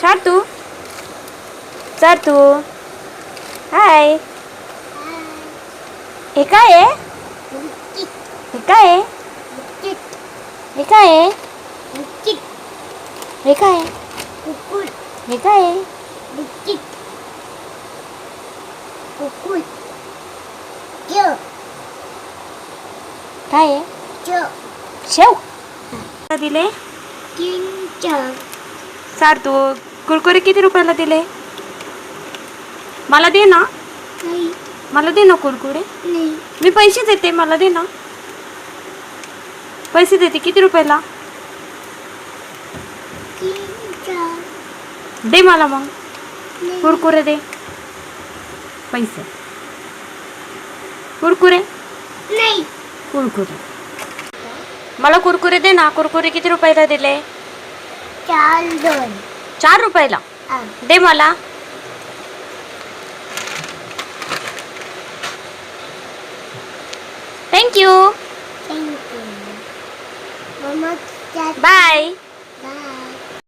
शातू चातू हाय हे काय आहे हे काय आहे हे काय आहे हे काय आहे हे काय आहे काय आहे शेव दिले सार्थू कुरकुरे किती रुपयाला दिले? मला दे ना. मला दे ना कुरकुरे. मी पैसे देते मला दे ना. पैसे देते किती रुपयाला? दे मला मग. कुरकुरे दे. पैसे. कुरकुरे? कुरकुरे. मला कुरकुरे दे ना. कुरकुरे किती रुपयाला दिले? चार दोन. चार रुपयाला? दे मला. Thank you thank you bye